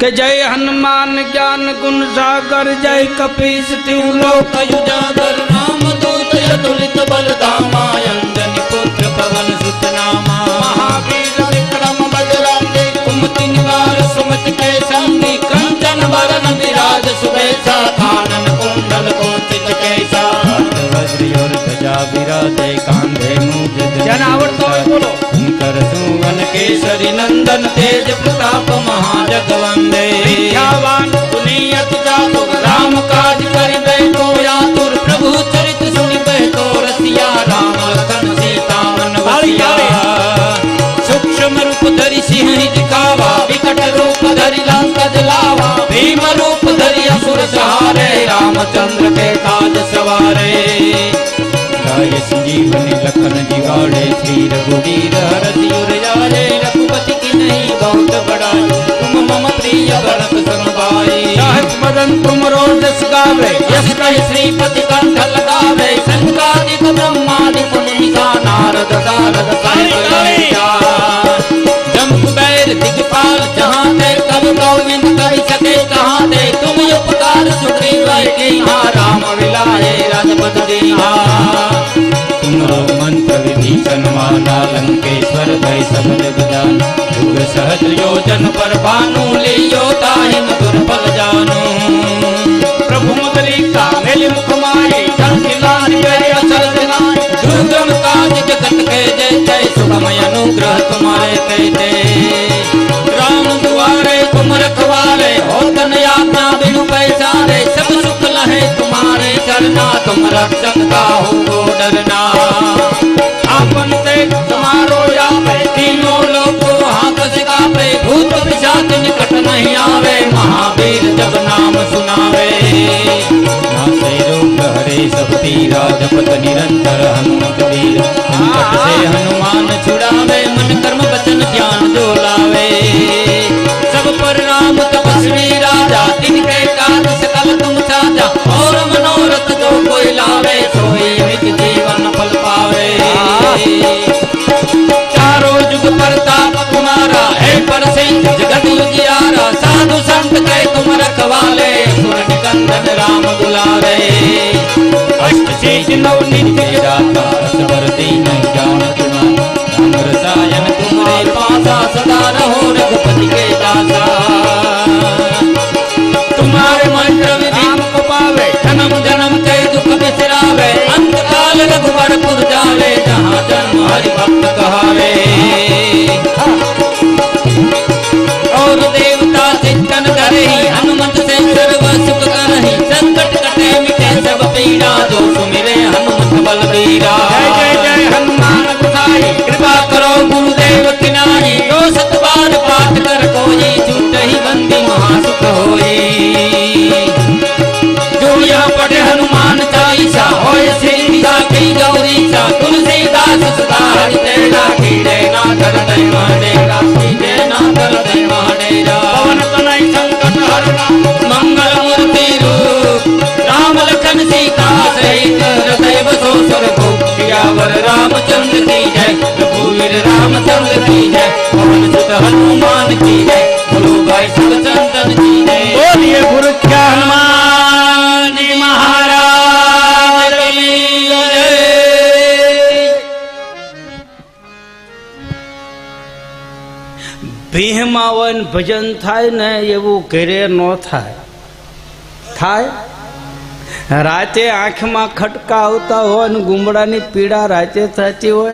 કે જય હનુમાન જ્ઞાન ગુણ સાગર જય કપીશ ત્યુ લોક યુજાગર નામ દૂત અતુલિત બલધામા અંજન પુત્ર પવન સુત નામા મહાવીર વિક્રમ બજરાતે કુમતિ નિવાર સુમતિ કે સામી કંચન વરન વિરાજ સુબેસા કાનન કુંડલ કોચિત કેસા વજ્રી ઓર ધજા વિરાજે કાંધે મુજ જન આવડતો હોય બોલો હું કરશું મહેશ્વરી નંદન તેજ પ્રતાપ મહાજગવંદે વિદ્યાવાન પુનિયત જાતો રામ કાજ કરી બેઠો આતુર પ્રભુ ચરિત સુની બેઠો રસિયા રામ લખન સીતા મન વસિયા સૂક્ષ્મ રૂપ ધરી સિંહ દિખાવા વિકટ રૂપ ધરી લંકજ લાવા ભીમ રૂપ ધરી અસુર સહારે રામચંદ્ર કે કાજ સવારે ગાય લખન જીવાડે શ્રી રઘુવીર હરસિયુર भगन तुम रोज गावे श्रीपति कंठ लगावे शंकादिक ब्रह्मादिक मुनिका नारद सारद दिगपाल ते कब गोविंद सके ते तुम उपकार हा राम मिलाए राजपद दीहा मंत्र लंकेश्वर भय सब जगदान युग सहज योजन पर भानु लियो ताहि मधुर फल जानो। अनुग्रह तुम्हारे कहते, राम दुआरे तुम रखवारे, हो तन बिनु पैसारे सब सुख लहे तुम्हारे चरना, तुम रक्षक का हो तो डरना। आपन ते तुम्हारो यावे तीनों लोगों हाथ सिखावे भूत पिशाच निकट नहीं आवे। रखवाले सुर निकंदन राम दुलारे अष्ट नव नित्य दाता असवर दीन राम रसायन तुम्हारे पासा सदा रहो रघुपति के दासा तुम्हारे मंत्र विधान को पावे, जन्म जन्म के दुख बिसरावे अंत काल रघुवर पुर जावे, जहाँ जन्म हरि भक्त कहावे। सब पीड़ा जो सियावर रामचंद्र की जय रघुवीर रामचंद्र की जय पवन सुत हनुमान की जय बोलो भाई सब चंदन की जय બોલીએ ગુરુ क्या હનુમાન हनुमान जी महाराज की जय ભીહમાં હોય ને ભજન થાય ને એવું ઘરે ન થાય થાય રાતે આંખમાં ખટકા આવતા હોય અને ગુમડાની પીડા રાતે થતી હોય